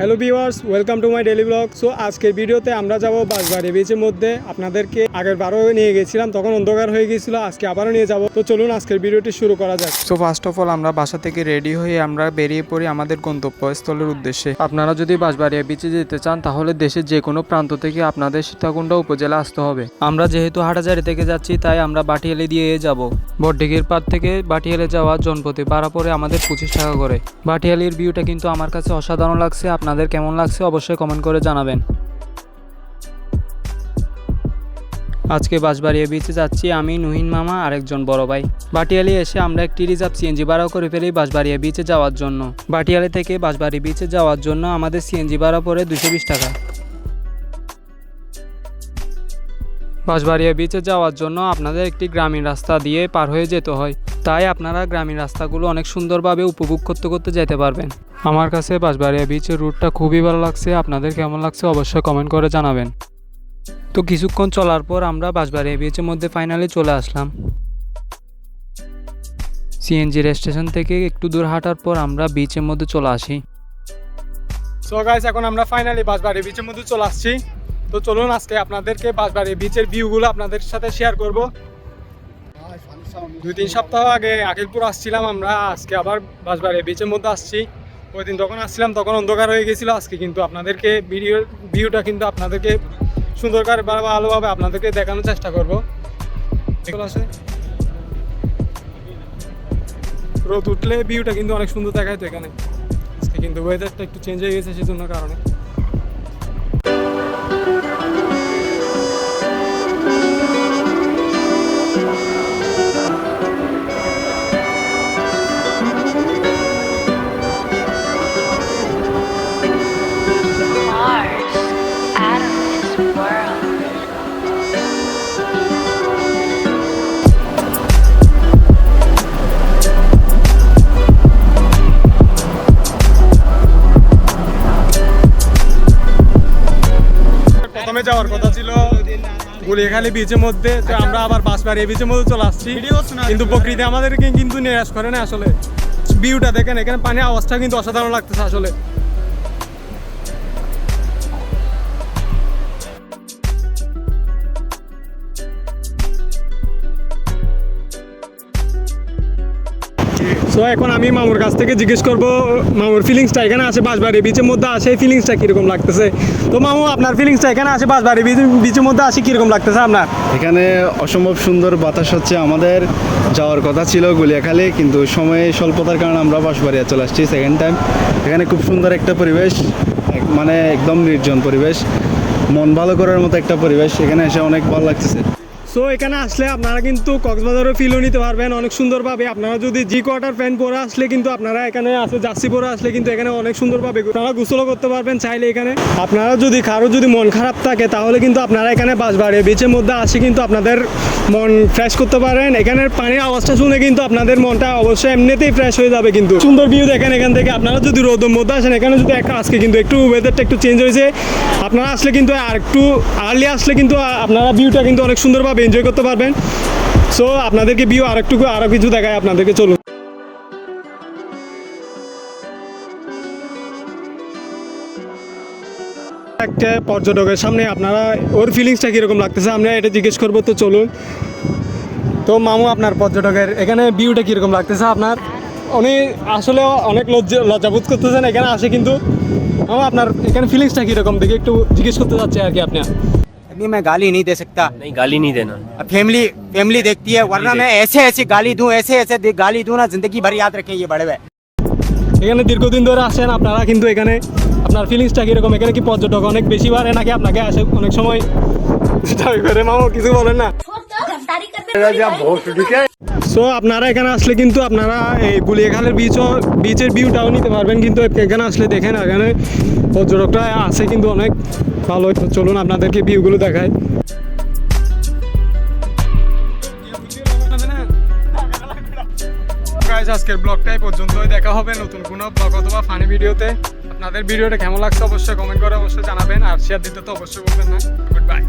Hello viewers welcome to my daily blog so আজকের ভিডিওতে আমরা যাব বাঁশবাড়ি বিচের মধ্যে। আপনাদেরকে আগের বারও নিয়ে গেছিলাম, তখন অন্ধকার হয়ে গিয়েছিল, আজকে আবারও নিয়ে যাব। তো চলুন আজকের ভিডিওটি শুরু করা যাক। সো ফার্স্ট অফ অল আমরা বাসা থেকে রেডি হয়ে আমরা বেরিয়ে পড়ি আমাদের গন্তব্যস্থলের উদ্দেশ্যে। আপনারা যদি বাঁশবাড়িয়া বিচে যেতে চান, তাহলে দেশের যে কোনো প্রান্ত থেকে আপনাদের সীতাকুণ্ড উপজেলা আসতে হবে। আমরা যেহেতু হাটাজারি থেকে যাচ্ছি, তাই আমরা বাটিয়ালি দিয়ে যাব। বডডিগির পার থেকে বাটিয়ালে যাওয়া জনপতি ভাড়া পড়ে আমাদের পঁচিশ টাকা করে। বাটিয়ালির ভিউটা কিন্তু আমার কাছে অসাধারণ লাগছে। আপনাদের কেমন লাগছে অবশ্যই কমেন্ট করে জানাবেন। আজকে বাঁশবাড়িয়া বিচে যাচ্ছি আমি, নুহিন মামা, আরেকজন বড় ভাই। বাটিয়ালি এসে আমরা একটি রিজার্ভ সিএনজি ভাড়া করে ফেলি বাঁশবাড়িয়া বিচে যাওয়ার জন্য। বাটিয়ালি থেকে বাঁশবাড়ি বিচে যাওয়ার জন্য আমাদের সিএনজি ভাড়া পড়ে দুশো বিশ টাকা। বাঁশবাড়িয়া বিচে যাওয়ার জন্য আপনাদের একটি গ্রামীণ রাস্তা দিয়ে পার হয়ে যেতে হয়। তাই আপনারা গ্রামীণ রাস্তাগুলো অনেক সুন্দরভাবে উপভোগ করতে করতে যেতে পারবেন। আমার কাছে বাঁশবাড়িয়া বিচের রুটটা খুবই ভালো লাগছে। আপনাদের কেমন লাগছে অবশ্যই কমেন্ট করে জানাবেন। তো কিছুক্ষণ চলার পর আমরা বাঁশবাড়িয়া বিচের মধ্যে ফাইনালি চলে আসলাম। সিএনজি স্টেশন থেকে একটু দূর হাঁটার পর আমরা বিচের মধ্যে চলে আসি। সো গাইস এখন আমরা ফাইনালি বাঁশবাড়ি বিচের মধ্যে চলে আসছি। তো চলুন আজকে আপনাদেরকে বাঁশবাড়ি বিচের ভিউগুলো আপনাদের সাথে শেয়ার করব। দুই তিন সপ্তাহ আগে আকিলপুর আসছিলাম আমরা, আজকে আবার বাঁশবাড়ি বিচের মধ্যে আসছি। ওই দিন যখন আসছিলাম, তখন অন্ধকার হয়ে গেছিল আজকে, কিন্তু আপনাদেরকে ভিডিও ভিউটা কিন্তু আপনাদেরকে সুন্দর করে ভালোভাবে আপনাদেরকে দেখানোর চেষ্টা করব। আছে রোদ উঠলে ভিউটা কিন্তু অনেক সুন্দর দেখায় তো এখানে। আজকে কিন্তু ওয়েদারটা একটু চেঞ্জ হয়ে গেছে সেজন্য কারণে। প্রথমে যাওয়ার কথা ছিল। গুলিখালি বিচের মধ্যে তো আমরা আবার বাস বাঁশবাড়ি বিচের মধ্যে চলে আসছি। কিন্তু প্রকৃতি আমাদেরকে কিন্তু নিরাশ করে না আসলে। ভিউটা দেখেন এখানে পানির আওয়াজটা কিন্তু অসাধারণ লাগতেছে আসলে। সো এখন আমি মামুর কাছ থেকে জিজ্ঞেস করব, মামুর ফিলিংসটা এখানে আছে বাঁশবাড়ি বিচের মধ্যে আসে ফিলিংসটা কীরকম লাগতেছে? তো মামু, আপনার ফিলিংসটা এখানে আছে বাঁশবাড়ি বিচ- বিচের মধ্যে আসে কীরকম লাগতেছে আপনার? এখানে অসম্ভব সুন্দর বাতাস হচ্ছে, আমাদের যাওয়ার কথা ছিল গুলিয়াখালী, কিন্তু সময় স্বল্পতার কারণে আমরা বাঁশবাড়িয়া চলে আসছি সেকেন্ড টাইম এখানে খুব সুন্দর একটা পরিবেশ মানে একদম নির্জন পরিবেশ, মন ভালো করার মতো একটা পরিবেশ, এখানে এসে অনেক ভালো লাগতেছে। সো এখানে আসলে আপনারা কিন্তু কক্সবাজারও ফিলও নিতে পারবেন, অনেক সুন্দরভাবে। আপনারা যদি জি কোয়ার্টার প্যান্ট পরে আসলে কিন্তু আপনারা এখানে আসে জার্সি পরে আসলে কিন্তু এখানে অনেক সুন্দরভাবে আপনারা গোসলও করতে পারবেন চাইলে এখানে। আপনারা যদি কারও যদি মন খারাপ থাকে, তাহলে কিন্তু আপনারা এখানে বাস বাড়িয়ে বিচের মধ্যে আসে কিন্তু আপনাদের মন ফ্রেশ করতে পারেন। এখানের পানির আওয়াজটা শুনে কিন্তু আপনাদের মনটা অবশ্যই এমনিতেই ফ্রেশ হয়ে যাবে কিন্তু। সুন্দর ভিউ দেখেন এখান থেকে। আপনারা যদি রোদের মধ্যে আসেন, এখানে যদি একটা আজকে কিন্তু একটু ওয়েদারটা একটু চেঞ্জ হয়েছে, আপনারা আসলে কিন্তু আর একটু আর্লি আসলে কিন্তু আপনারা ভিউটা কিন্তু অনেক সুন্দরভাবে এনজয় করতে পারবেন। সো আপনাদেরকে ভিউ আর একটু আরও কিছু দেখায় আপনাদেরকে, চলুন। একটা পর্যটকের সামনে আপনারা, ওর ফিলিংসটা কীরকম লাগতেছে? আমরা এটা জিজ্ঞেস করব, তো চলুন। তো মামু, আপনার পর্যটকের, এখানে ভিউটা কীরকম লাগতেছে আপনার? উনি আসলে অনেক লজ্জা, লজ্জাবোধ করতেছেন, এখানে আসে কিন্তু, মামু, আপনার এখানে ফিলিংসটা কীরকম? দেখে একটু জিজ্ঞেস করতে চাচ্ছি আর কি আপনি अभी मैं गाली नहीं दे सकता नहीं गाली नहीं देना अब फैमिली फैमिली देखती है वरना मैं ऐसे ऐसे गाली दूं ऐसे ऐसे दे- गाली दूं ना जिंदगी भर याद रखें ये बड़े हुए এখানে দীর্ঘদিন ধরে আসেন আপনারা কিন্তু এখানে আপনার ফিলিংসটা কীরকম এখানে কি পর্যটক অনেক বেশি বাড়ে নাকি আপনাকে আসে অনেক সময় দাবি করে মামু কিছু বলেন না সো আপনারা এখানে আসলে কিন্তু আপনারা এই গুলিয়াখালের বিচও বিচের ভিউটাও নিতে পারবেন কিন্তু এখানে আসলে দেখেন, এখানে পর্যটকরা আছে কিন্তু অনেক। ভালো চলুন আপনাদেরকে ভিউগুলো দেখায় আজকের ব্লগটাই পর্যন্তই। দেখা হবে নতুন কোনো ব্লগ অথবা ফানি ভিডিওতে আপনাদের ভিডিওটা কেমন লাগছে অবশ্যই কমেন্ট করে অবশ্যই জানাবেন। আর শেয়ার দিতে তো অবশ্যই বলবেন না। Good bye